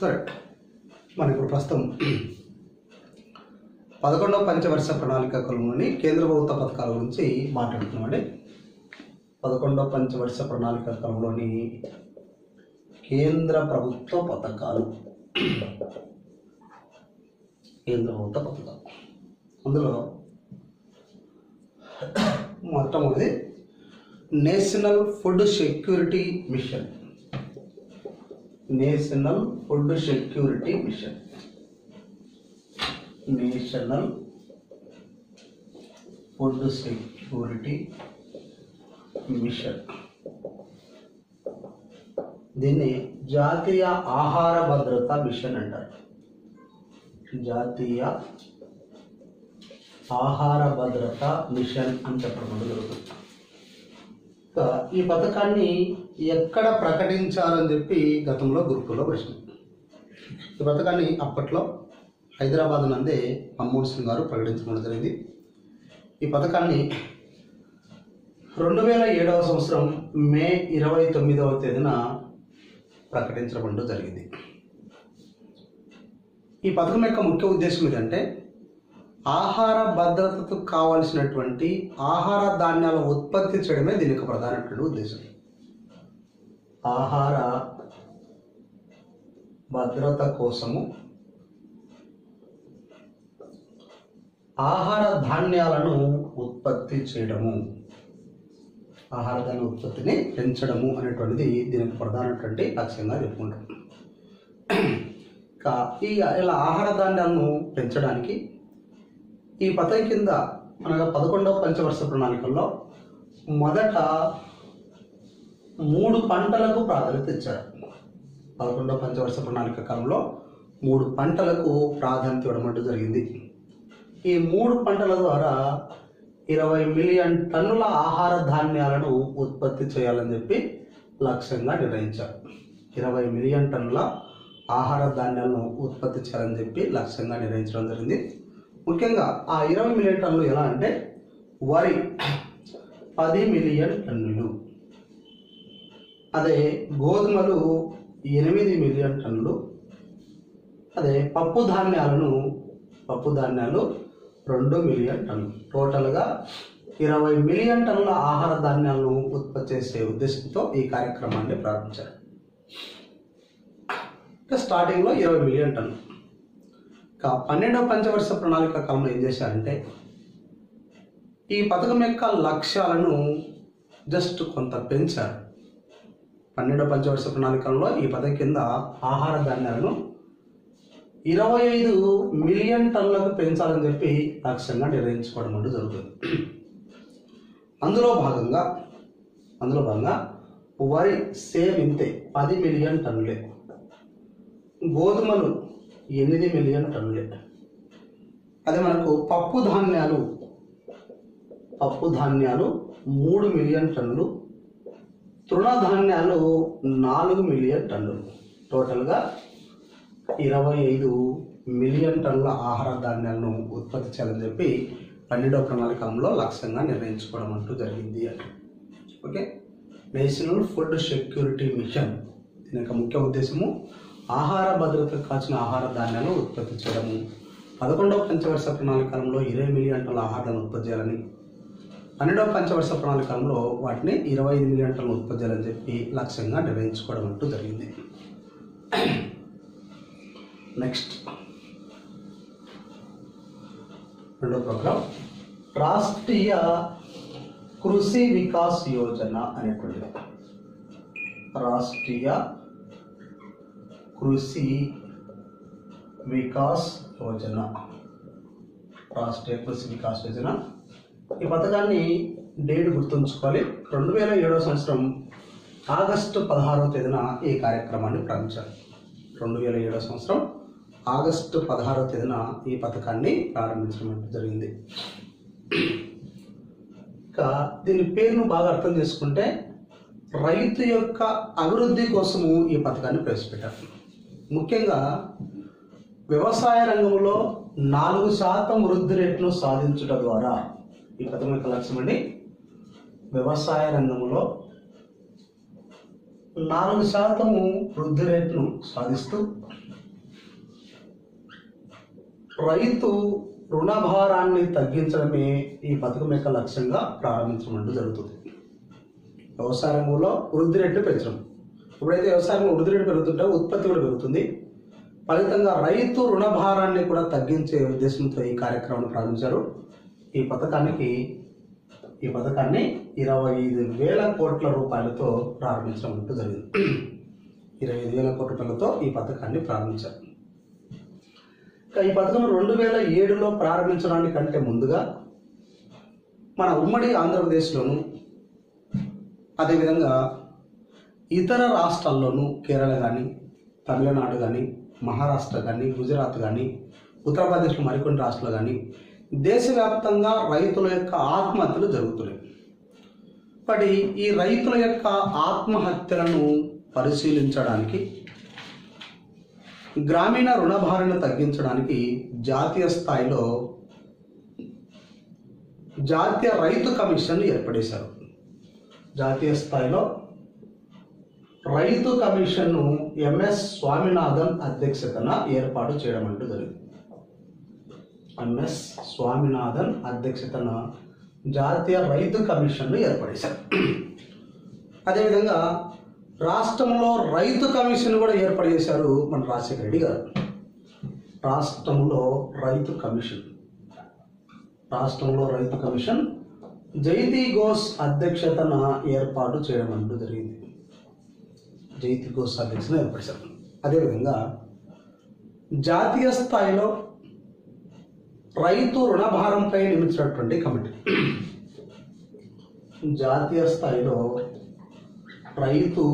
సరే మనం ఇప్పుడు ప్రస్తుతం పదకొండవ పంచవర్ష ప్రణాళిక కొలంలోని కేంద్ర ప్రభుత్వ పథకాల గురించి మాట్లాడుతున్నామండి. పదకొండవ పంచవర్ష ప్రణాళిక కాలంలోని కేంద్ర ప్రభుత్వ పథకాలు. కేంద్ర ప్రభుత్వ పథకాలు. అందులో మొట్టమొదటి national food security mission. National food security mission. National food security mission. దీన్ని జాతీయ ఆహార భద్రత మిషన్ అంటారు. జాతీయ ఆహార భద్రత మిషన్ అని చెప్పడం జరుగుతుంది ఈ పథకాన్ని ఎక్కడ ప్రకటించాలని చెప్పి గతంలో గురుకుల్లో ప్రశ్న. ఈ పథకాన్ని అప్పట్లో హైదరాబాద్ నందే మన్మోహన్ సింగ్ గారు ప్రకటించడం జరిగింది. ఈ పథకాన్ని రెండు వేల ఏడవ సంవత్సరం మే ఇరవై తొమ్మిదవ తేదీన ప్రకటించడం జరిగింది. ఈ పథకం యొక్క ముఖ్య ఉద్దేశం ఏంటంటే ఆహార భద్రతకు కావలసినటువంటి ఆహార ధాన్యాల ఉత్పత్తి చేయడమే దీనికి యొక్క ప్రధానమైన ఉద్దేశం. ఆహార భద్రత కోసము ఆహార ధాన్యాలను ఉత్పత్తి చేయడము. ఆహార ధాన్య ఉత్పత్తిని పెంచడము అనేటువంటిది దీనికి ప్రధానటువంటి లక్ష్యంగా చెప్పుకుంటాం. ఈ ఇలా ఆహార ధాన్యాలను పెంచడానికి ఈ పథకం కింద అనగా పదకొండవ పంచవర్ష ప్రణాళికల్లో మొదట మూడు పంటలకు ప్రాధాన్యత ఇచ్చారు. పదకొండవ పంచవర్ష ప్రణాళిక కాలంలో మూడు పంటలకు ప్రాధాన్యత ఇవ్వడం అంటూ జరిగింది. ఈ మూడు పంటల ద్వారా ఇరవై మిలియన్ టన్నుల ఆహార ధాన్యాలను ఉత్పత్తి చేయాలని చెప్పి లక్ష్యంగా నిర్ణయించారు. ఇరవై మిలియన్ టన్నుల ఆహార ధాన్యాలను ఉత్పత్తి చేయాలని చెప్పి లక్ష్యంగా నిర్ణయించడం జరిగింది. ముఖ్యంగా ఆ ఇరవై మిలియన్ టన్నులు ఎలా అంటే వరి పది మిలియన్ టన్నులు. అదే గోధుమలు ఎనిమిది మిలియన్ టన్నులు అదే పప్పు ధాన్యాలను పప్పు ధాన్యాలు రెండు మిలియన్ టన్నులు. టోటల్గా ఇరవై మిలియన్ టన్నుల ఆహార ధాన్యాలను ఉత్పత్తి చేసే ఉద్దేశంతో ఈ కార్యక్రమాన్ని ప్రారంభించారు. ఇంకా స్టార్టింగ్లో ఇరవై మిలియన్ టన్నులు. ఇంకా పన్నెండవ పంచవర్ష ప్రణాళిక కాలంలో ఏం చేశారంటే ఈ పథకం యొక్క లక్ష్యాలను జస్ట్ కొంత పెంచారు. పన్నెండో పంచవర్ష ప్రణాళికలో ఈ పథకం కింద ఆహార ధాన్యాలను ఇరవై ఐదు మిలియన్ టన్నులకు పెంచాలని చెప్పి లక్ష్యంగా నిర్ణయించుకోవడం అంటూ జరుగుతుంది. అందులో భాగంగా అందులో భాగంగా వరి సేమ్ ఇంతే పది మిలియన్ టన్నులే. గోధుమలు ఎనిమిది మిలియన్ టన్నులే. అదే మనకు పప్పు ధాన్యాలు పప్పు ధాన్యాలు మూడు మిలియన్ టన్నులు తృణధాన్యాలు నాలుగు మిలియన్ టన్నులు. టోటల్గా ఇరవై ఐదు మిలియన్ టన్నుల ఆహార ధాన్యాలను ఉత్పత్తి చేయాలని చెప్పి పన్నెండవ ప్రణాళికంలో లక్ష్యంగా నిర్ణయించుకోవడం అంటూ జరిగింది అని okay? National food security mission దీని యొక్క ముఖ్య ఉద్దేశము ఆహార భద్రతకు కాచిన ఆహార ధాన్యాలను ఉత్పత్తి చేయడము. పదకొండవ పంచవర్ష ప్రణాళికలో ఇరవై మిలియన్ టన్నుల ఆహారాన్ని ఉత్పత్తి చేయాలని పన్నెండవ పంచవర్ష ప్రణాళికలో వాటిని ఇరవై ఐదు మిలియన్ టన్నులు ఉత్పత్తి చెప్పి లక్ష్యంగా నిర్ణయించుకోవడం అంటూ జరిగింది. నెక్స్ట్ రెండో ప్రోగ్రామ్ రాష్ట్రీయ కృషి వికాస్ యోజన అనేటువంటిది. రాష్ట్రీయ కృషి వికాస్ యోజన. రాష్ట్రీయ కృషి వికాస్ యోజన. ఈ పథకాన్ని డేట్ గుర్తుంచుకోవాలి. రెండు వేల ఏడవ సంవత్సరం ఆగస్టు పదహారవ తేదీన ఈ కార్యక్రమాన్ని ప్రారంభించాలి. రెండు వేల ఏడవ సంవత్సరం ఆగస్టు పదహారవ తేదీన ఈ పథకాన్ని ప్రారంభించడం జరిగింది. ఇంకా దీని పేరును బాగా అర్థం చేసుకుంటే రైతు యొక్క అభివృద్ధి కోసము ఈ పథకాన్ని ప్రవేశపెట్టారు. ముఖ్యంగా వ్యవసాయ రంగంలో నాలుగు శాతం వృద్ధి రేటును సాధించుట ద్వారా ఈ పథకం యొక్క లక్ష్యం అండి. వ్యవసాయ రంగంలో నాలుగు శాతము వృద్ధి రేటును సాధిస్తూ రైతు రుణభారాన్ని తగ్గించడమే ఈ పథకం యొక్క లక్ష్యంగా ప్రారంభించడం జరుగుతుంది. వ్యవసాయ రంగంలో వృద్ధి రేటు పెంచడం. ఎప్పుడైతే వ్యవసాయంలో వృద్ధి రేటు పెరుగుతుంటే ఉత్పత్తి కూడా పెరుగుతుంది. ఫలితంగా రైతు రుణభారాన్ని కూడా తగ్గించే ఉద్దేశంతో ఈ కార్యక్రమాన్ని ప్రారంభించారు. ఈ పథకానికి ఈ పథకాన్ని ఇరవై ఐదు వేల కోట్ల రూపాయలతో ప్రారంభించడం అంటూ జరిగింది. ఇరవై ఐదు వేల కోట్ల రూపాయలతో ఈ పథకాన్ని ప్రారంభించారు. ఇక ఈ పథకం రెండు వేల ఏడులో ప్రారంభించడానికంటే ముందుగా మన ఉమ్మడి ఆంధ్రప్రదేశ్లోను అదేవిధంగా ఇతర రాష్ట్రాల్లోనూ కేరళ కానీ తమిళనాడు కానీ మహారాష్ట్ర కానీ గుజరాత్ కానీ ఉత్తరప్రదేశ్లో మరికొన్ని రాష్ట్రాలు కానీ దేశవ్యాప్తంగా రైతుల యొక్క ఆత్మహత్యలు జరుగుతున్నాయి. మరి ఈ రైతుల యొక్క ఆత్మహత్యలను పరిశీలించడానికి గ్రామీణ రుణభారాన్ని తగ్గించడానికి జాతీయ స్థాయిలో జాతీయ రైతు కమిషన్ ఏర్పడేశారు. జాతీయ స్థాయిలో రైతు కమిషన్ను ఎంఎస్ స్వామినాథన్ అధ్యక్షతన ఏర్పాటు చేయడం అంటూ జరిగింది. ఎంఎస్ స్వామినాథన్ అధ్యక్షతన జాతీయ రైతు కమిషన్ను ఏర్పడేశారు. అదేవిధంగా రాష్ట్రంలో రైతు కమిషన్ కూడా ఏర్పాటు చేశారు మన రాజశేఖర రెడ్డి గారు. రాష్ట్రంలో రైతు కమిషన్. రాష్ట్రంలో రైతు కమిషన్ జైతి ఘోష్ అధ్యక్షతన ఏర్పాటు చేయడం అంటూ జరిగింది. జైతి ఘోష్ అధ్యక్షతన ఏర్పరిచారు అదేవిధంగా జాతీయ స్థాయిలో రైతు రుణభారంపై నియమించినటువంటి కమిటీ. జాతీయ స్థాయిలో రైతు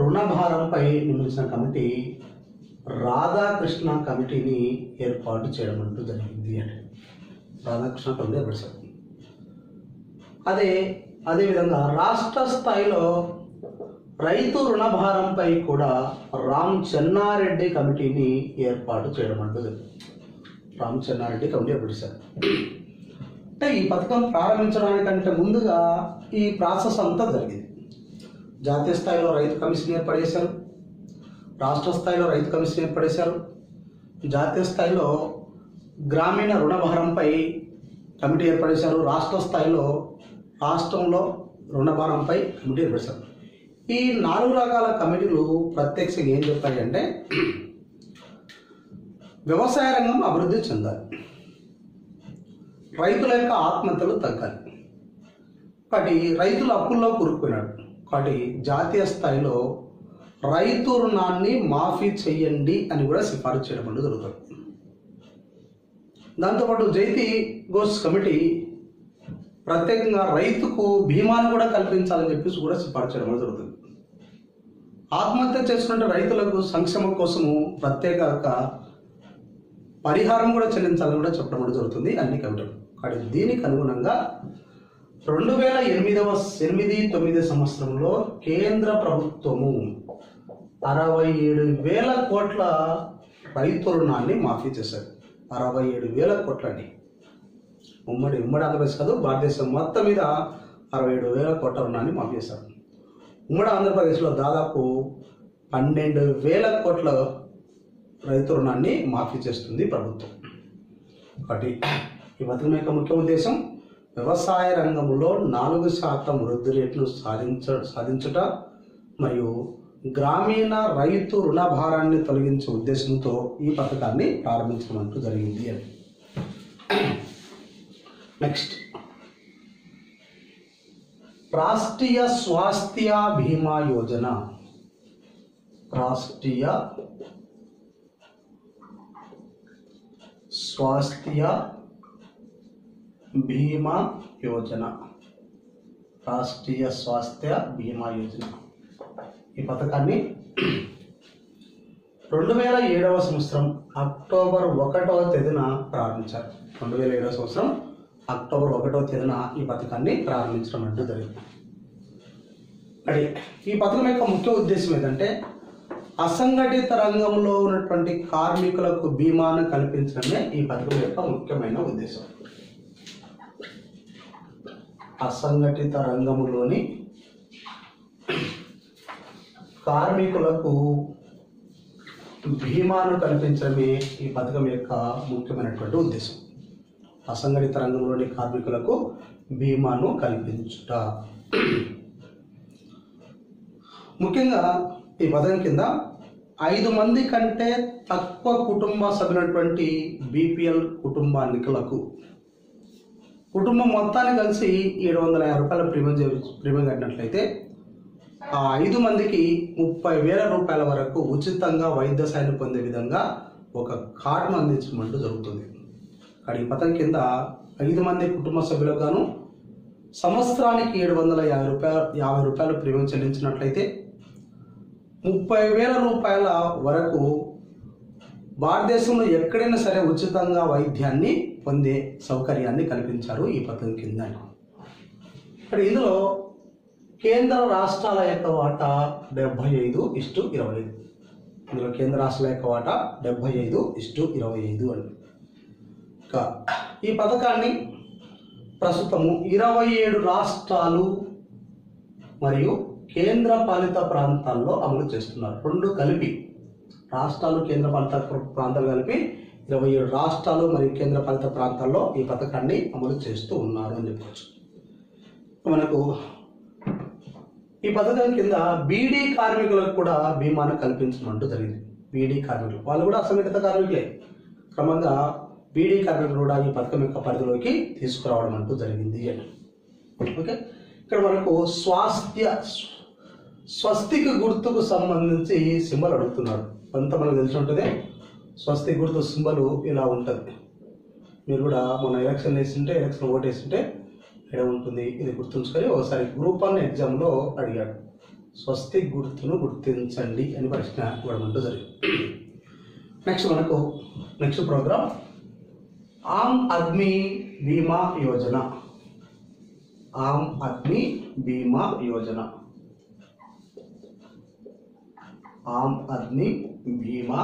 రుణభారంపై నియమించిన కమిటీ రాధాకృష్ణ కమిటీని ఏర్పాటు చేయడం అంటూ జరిగింది అంటే రాధాకృష్ణ కమిటీ ఏర్పరిచారు అదే అదేవిధంగా రాష్ట్ర స్థాయిలో రైతు రుణభారంపై కూడా రామ్ చెన్నారెడ్డి కమిటీని ఏర్పాటు చేయడం అంటూ జరిగింది. రామచంద్రారెడ్డి చెన్నారెడ్డి కమిటీ అంటే ఈ పథకం ప్రారంభించడానికంటే ముందుగా ఈ ప్రాసెస్ అంతా జరిగింది. జాతీయ స్థాయిలో రైతు కమిషన్ ఏర్పడేశారు. రాష్ట్ర స్థాయిలో రైతు కమిషన్ ఏర్పడేశారు. జాతీయ స్థాయిలో గ్రామీణ రుణభారంపై కమిటీ ఏర్పడేశారు. రాష్ట్ర స్థాయిలో రాష్ట్రంలో రుణభారంపై కమిటీ ఏర్పడేశారు. ఈ నాలుగు రకాల కమిటీలు ప్రత్యక్షంగా ఏం చెప్పాయి అంటే వ్యవసాయ రంగం అభివృద్ధి చెందాలి. రైతుల యొక్క ఆత్మహత్యలు తగ్గాలి. కాబట్టి రైతులు అప్పుల్లో కూరుకుపోయినాడు. కాబట్టి జాతీయ స్థాయిలో రైతు రుణాన్ని మాఫీ చెయ్యండి అని కూడా సిఫారసు చేయడం అనేది జరుగుతుంది. దాంతోపాటు జైతి ఘోష్ కమిటీ ప్రత్యేకంగా రైతుకు బీమాను కూడా కల్పించాలని చెప్పేసి కూడా సిఫారసు చేయడం అనేది జరుగుతుంది. ఆత్మహత్య చేసుకుంటే రైతులకు సంక్షేమం కోసము ప్రత్యేక పరిహారం కూడా చెల్లించాలని కూడా చెప్పడం అనేది జరుగుతుంది. అన్ని కవిటలు కానీ దీనికి అనుగుణంగా రెండు వేల ఎనిమిదవ ఎనిమిది తొమ్మిది సంవత్సరంలో కేంద్ర ప్రభుత్వము అరవై ఏడు వేల కోట్ల రైతు రుణాన్ని మాఫీ చేశారు. అరవై ఏడు వేల కోట్లని ఉమ్మడి ఉమ్మడి ఆంధ్రప్రదేశ్ కాదు భారతదేశం మొత్తం మీద అరవై ఏడు వేల కోట్ల రుణాన్ని మాఫీ చేశారు. ఉమ్మడి ఆంధ్రప్రదేశ్లో దాదాపు పన్నెండు వేల కోట్ల రైతు రుణాన్ని మాఫీ చేస్తుంది ప్రభుత్వం. ఒకటి ఈ పథకం యొక్క ముఖ్య ఉద్దేశం వ్యవసాయ రంగంలో నాలుగు శాతం వృద్ధి రేట్ను సాధించ సాధించుట మరియు గ్రామీణ రైతు రుణ భారాన్ని తొలగించే ఉద్దేశంతో ఈ పథకాన్ని ప్రారంభించడం అంటూ జరిగింది అని. నెక్స్ట్. రాష్ట్రీయ స్వాస్థ్య బీమా యోజన. రాష్ట్రీయ స్వాస్థ్య బీమా యోజన. రాష్ట్రీయ స్వాస్థ్య బీమా యోజన. ఈ పథకాన్ని రెండు వేల ఏడవ సంవత్సరం అక్టోబర్ ఒకటవ తేదీన ప్రారంభించారు. రెండు వేల ఏడవ సంవత్సరం అక్టోబర్ ఒకటవ తేదీన ఈ పథకాన్ని ప్రారంభించడం అంటూ జరిగింది. మరి ఈ పథకం యొక్క ముఖ్య ఉద్దేశం ఏంటంటే అసంఘటిత రంగంలో ఉన్నటువంటి కార్మికులకు బీమాను కల్పించడమే ఈ పథకం యొక్క ముఖ్యమైన ఉద్దేశం. అసంఘటిత రంగంలోని కార్మికులకు బీమాను కల్పించడమే ఈ పథకం యొక్క ముఖ్యమైనటువంటి ఉద్దేశం. అసంఘటిత రంగంలోని కార్మికులకు బీమాను కల్పించుట. ముఖ్యంగా ఈ పథకం కింద ఐదు మంది కంటే తక్కువ కుటుంబ సభ్యులైనటువంటి బీపీఎల్ కుటుంబానికులకు కుటుంబం మొత్తాన్ని కలిసి ఏడు వందల యాభై రూపాయల ప్రీమియం ప్రీమియం కట్టినట్లయితే ఆ ఐదు మందికి ముప్పై వేల రూపాయల వరకు ఉచితంగా వైద్య సాయం పొందే విధంగా ఒక కార్డును అందించమంటూ జరుగుతుంది. కానీ ఈ పథకం కింద ఐదు మంది కుటుంబ సభ్యులకు గాను సంవత్సరానికి ఏడు వందల యాభై రూపాయల యాభై రూపాయలు ప్రీమియం చెల్లించినట్లయితే ముప్పై వేల రూపాయల వరకు భారతదేశంలో ఎక్కడైనా సరే ఉచితంగా వైద్యాన్ని పొందే సౌకర్యాన్ని కల్పించారు ఈ పథకం కింద. ఇక్కడ ఇందులో కేంద్ర రాష్ట్రాల యొక్క వాటా డెబ్బై ఐదు ఇష్టు ఇరవై ఐదు. ఇందులో కేంద్ర రాష్ట్రాల యొక్క వాటా డెబ్బై ఐదు ఇష్టు ఇరవై ఐదు అని. ఈ పథకాన్ని ప్రస్తుతము ఇరవై ఏడు రాష్ట్రాలు మరియు కేంద్ర పాలిత ప్రాంతాల్లో అమలు చేస్తున్నారు. రెండు కలిపి రాష్ట్రాలు కేంద్ర పాలిత ప్రాంతాలు కలిపి ఇరవై ఏడు రాష్ట్రాలు మరియు కేంద్ర పాలిత ప్రాంతాల్లో ఈ పథకాన్ని అమలు చేస్తూ ఉన్నారు అని చెప్పవచ్చు మనకు ఈ పథకం కింద బీడీ కార్మికులకు కూడా బీమాను కల్పించమంటూ జరిగింది. బీడీ కార్మికులు. వాళ్ళు కూడా అసంఘటిత కార్మికులే. క్రమంగా బీడీ కార్మికులు కూడా ఈ పథకం యొక్క పరిధిలోకి తీసుకురావడం అంటూ జరిగింది అని. ఓకే? ఇక్కడ మనకు స్వాస్థ్య స్వస్తికి గుర్తుకు సంబంధించి సింబల్ అడుగుతున్నాడు అంతా మనకు తెలిసి ఉంటుంది? స్వస్తి గుర్తు సింబల్ ఇలా ఉంటుంది. మీరు కూడా మన ఎలక్షన్ వేసింటే ఎలక్షన్ ఓటేసింటే వేసింటే ఉంటుంది. ఇది గుర్తుంచుకొని ఒకసారి గ్రూప్ వన్ ఎగ్జామ్లో అడిగాడు. స్వస్తి గుర్తును గుర్తించండి అని ప్రశ్న ఇవ్వడం జరిగింది. నెక్స్ట్ మనకు నెక్స్ట్ ప్రోగ్రామ్ ఆమ్ ఆద్మీ బీమా యోజన. ఆమ్ ఆద్మీ బీమా యోజన. ఆమ్ ఆద్మీ బీమా